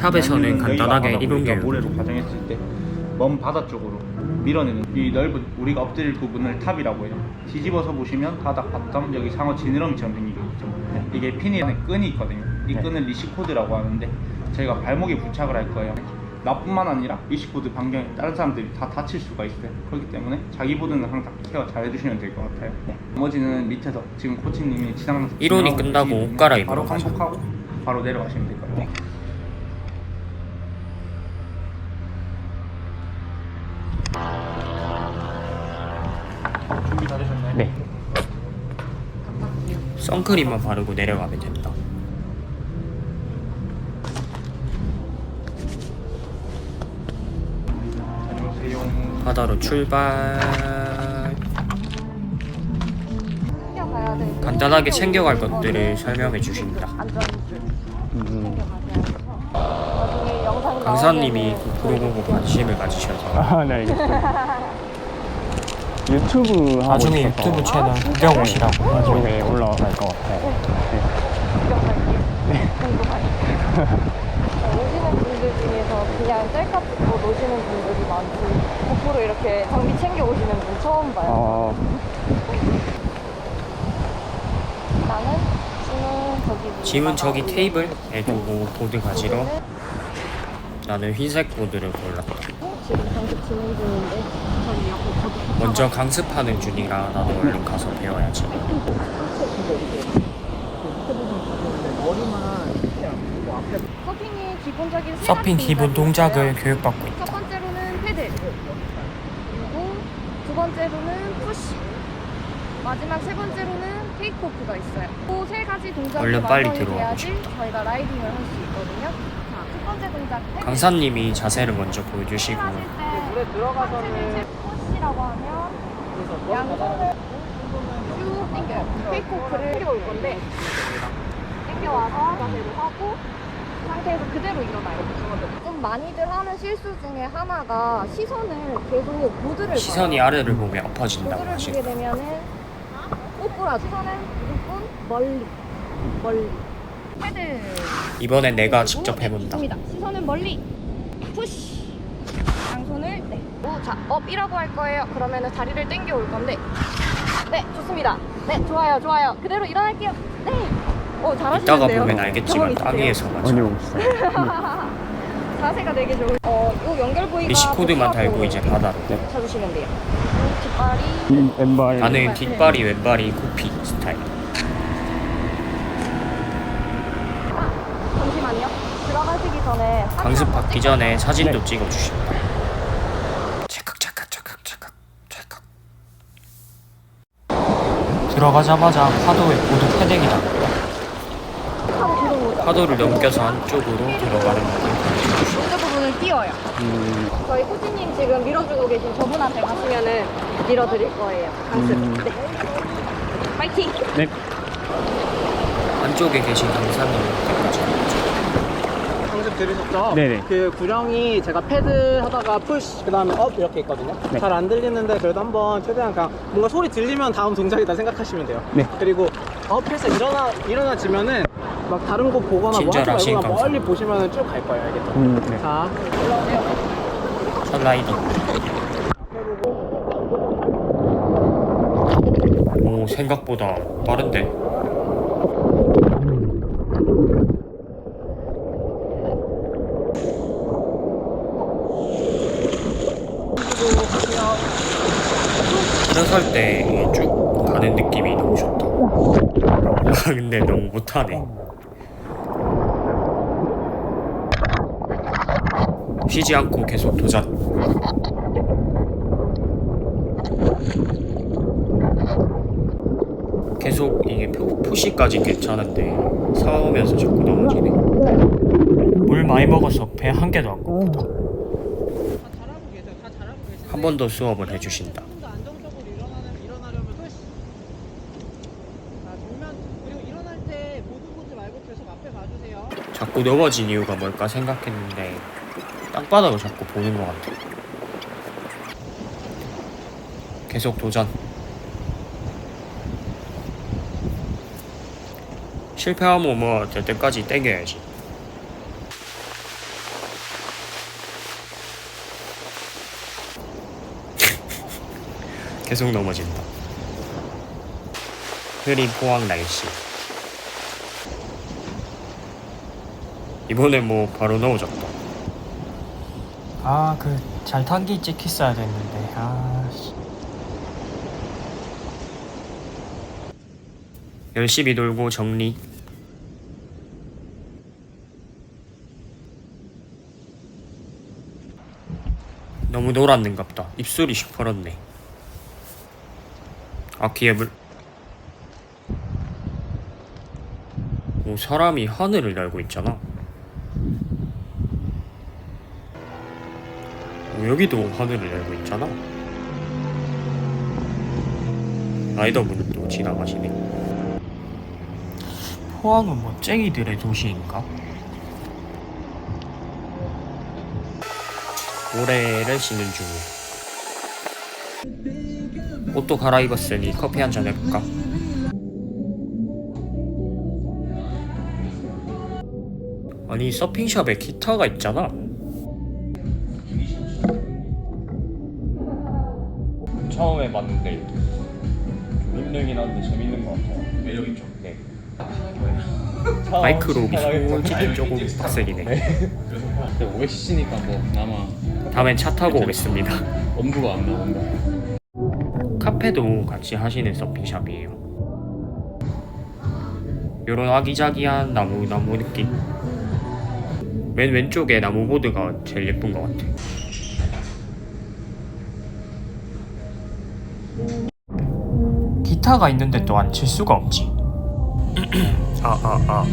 샵에서는 간단하게 이런 게 모래로 가정했을 때 먼 바다 쪽으로 밀어내는 이 넓은 우리가 엎드릴 부분을 탑이라고 해요. 뒤집어서 보시면 바닥 바텀 여기 상어 지느러미처럼 생기게 있죠. 이게 피니 안에 끈이 있거든요. 이 네. 끈을 리시코드라고 하는데 저희가 발목에 부착을 할 거예요. 나뿐만 아니라 리시코드 반경에 다른 사람들이 다 다칠 수가 있어요. 그렇기 때문에 자기 보드는 항상 케어 잘 해주시면 될 것 같아요. 네. 나머지는 밑에서 지금 코치님이 지나가면서 이론이 끝나고 옷 갈아입으러 바로 가자. 반복하고 바로 내려가시면 될 거예요. 준비 다 되셨나요? 네. 선크림만 바르고 내려가면 된다. 바다로 출발. 간단하게 챙겨갈 것들을 설명해 주십니다. 강사님이 고프로 보고 관심을 가지셔서 아, 네, 알겠어요. 유튜브 하고 나중에 있어서 유튜브 채널 구경 오시라고 나중에 올라갈 것 같아요. 오시는 분들 중에서 그냥 셀카 찍고 노시는 분들이 많지. 고프로 이렇게 장비 챙겨 오시는 분 처음 봐요. 어, 나는 짐은 저기 위에 짐은 저기 테이블에 두고 보드 가지러 나는 흰색 보드를 골랐다. 지금 강습 진행 중인데 저기 옆에 저기 먼저 강습하는 중이라 나도 얼른 가서 배워야지. 서핑의 기본적인 세 서핑 가지 기본 동작이 동작을 있어요. 교육받고 첫 있다. 번째로는 패들 그리고 두 번째로는 푸시 마지막 세 번째로는 테이크오프가 있어요 그 세 가지 동작이 얼른 빨리 완성이 들어가고 돼야지. 저희가 라이딩을 할 수 있거든요 자, 첫 번째 동작 강사님이 자세를 먼저 보여주시고. 때 들어가서는 푸시라고 하면 양손을 쭉 당겨요 테이크오프를 당겨올 건데 당겨와서 자세로 하고 그 상태에서 그대로 일어나요. 좀 많이들 하는 실수 중에 하나가 시선을 계속 보드를 시선이 봐요. 아래를 보면 엎어진다고 보드를 하시 보게 되면은 꼬꾸라 시선은 무조건 멀리 멀리 헤드 이번엔 내가 그리고 직접 네, 해본다. 시선은 멀리 푸시 양손을 네. 오, 자 업이라고 할 거예요 그러면은 다리를 당겨 올 건데 네 좋습니다 네 좋아요 좋아요 그대로 일어날게요 네 오 잘하시는데요 이따가 보면 알겠지만 경험 땅 있으세요? 위에서 맞아. 있어요. 자세가 되게 좋을 어요 연결 부위가 리시코드만 달고 이제 바다로. 잡으시면 돼요 뒷발이 이 왼발. 나는 뒷발이 왼발이 코피 스타일. 잠시만요 들어가시기 전에 강습 받기 전에 사진도 찍어주신다. 찰칵 찰칵 찰칵 찰칵 찰칵. 들어가자마자 파도에 모두 패대기 나는다. 찍고 들어오죠 파도를 넘겨서 안쪽으로 들어가는 가르쳐주시 이 부분을 띄워요 음, 저희 코치님 지금 밀어주고 계신 저분한테 가시면은 밀어드릴 거예요. 강습. 음. 네. 파이팅! 네. 안쪽에 계신 강사님 때까지 방금 들으셨죠? 네네. 그 구령이 제가 패드 하다가 푸시 그 다음에 업 이렇게 있거든요. 네. 잘 안 들리는데 그래도 한번 최대한 그냥 뭔가 소리 들리면 다음 동작이다 생각하시면 돼요. 네. 그리고 업 해서 일어나 일어나지면은 막 다른 곳 보거나 뭐 하지 친절하신 말고 그냥 감사. 멀리 보시면은 쭉 갈 거예요. 알겠죠? 음, 네. 자, 슬라이딩 오 생각보다 빠른데 일어설 때 쭉 가는 느낌이 너무 좋다. 아 근데 너무 못하네. 쉬지 않고 계속 도전. 계속 이게 표, 푸시까지 괜찮은데 싸우면서 자꾸 넘어지네. 물 많이 먹어서 배 한 개도 안 고프다. 한 번 더 수업을 해주신다 좀더 안정적으로 일어나는 일어나려면 푸시. 자, 정면 그리고 일어날 때 보드 보지 말고 계속 앞에 봐주세요. 자꾸 넘어진 이유가 뭘까 생각했는데 땅바닥을 자꾸 보는 것 같아. 계속 도전. 실패하면 뭐될 때까지 땡겨야지. 계속 넘어진다. 흐린 포항 날씨 이번에 뭐 바로 넣어졌다. 아 그 잘 탄기 찍혔어야 됐는데. 아씨. 열심히 놀고 정리. 너무 놀았는갑다. 입술이 시퍼렇네. 아 귀에 물. 오, 사람이 하늘을 날고 있잖아 여기도 하늘을 날고 있잖아 라이더분도 지나가시네 포항은 멋쟁이들의 도시인가? 모래를 씻는 중이야 옷도 갈아입었으니 커피 한 잔 해볼까? 아니 서핑샵에 기타가 있잖아 처음에 봤는데 좀 힘들긴 한데 재밌는 것 같아요 매력 있죠? 네 마이크로 미소지는 조금 빡세기네 OSC니까 뭐 아마 다음엔 차 타고 오겠습니다 엄두가 안 나온다. 카페도 같이 하시는 서핑샵이에요. 요런 아기자기한 나무 나무 느낌. 맨 왼쪽에 나무 보드가 제일 예쁜 것 같아. 기타가 있는데 또 안 칠 수가 없지. 아 아 아.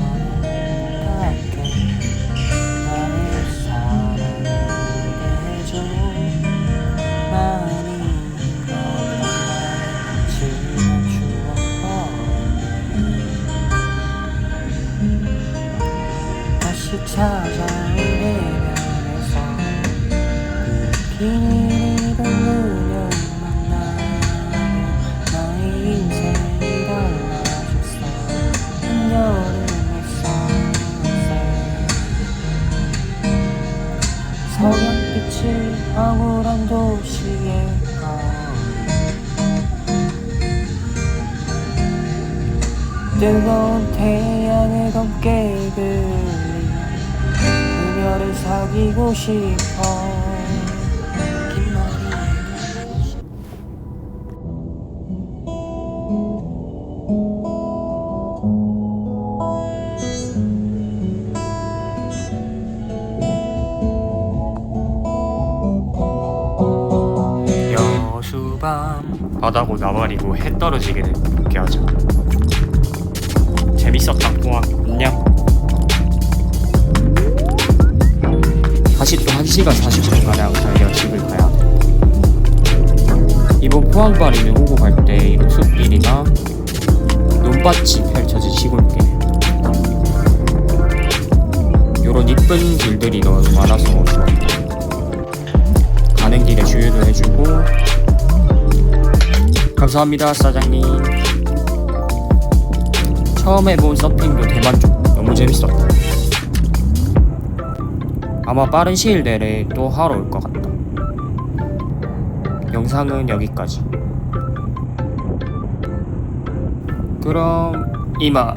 찾아온 해변에서 비닐이 뜨거운 태양을 검게 그린 그녀를 사귀고 싶어. 여수밤. 바다고 나발이고 해 떨어지게 되게 하자 재밌었다 포항 안녕 다시 또 1시간 40분가량 달려 집을 가야 돼 이번 포항바리는 오고 갈 때 이런 숲길이나 꽃밭이 펼쳐진 시골길. 요런 이쁜 길들이 너무 많아서 좋았다. 가는 길에 주유도 해주고. 감사합니다 사장님 처음 해본 서핑도 대만족 너무 재밌었다 아마 빠른 시일 내에 또 하러 올 것 같다. 영상은 여기까지. 그럼 이만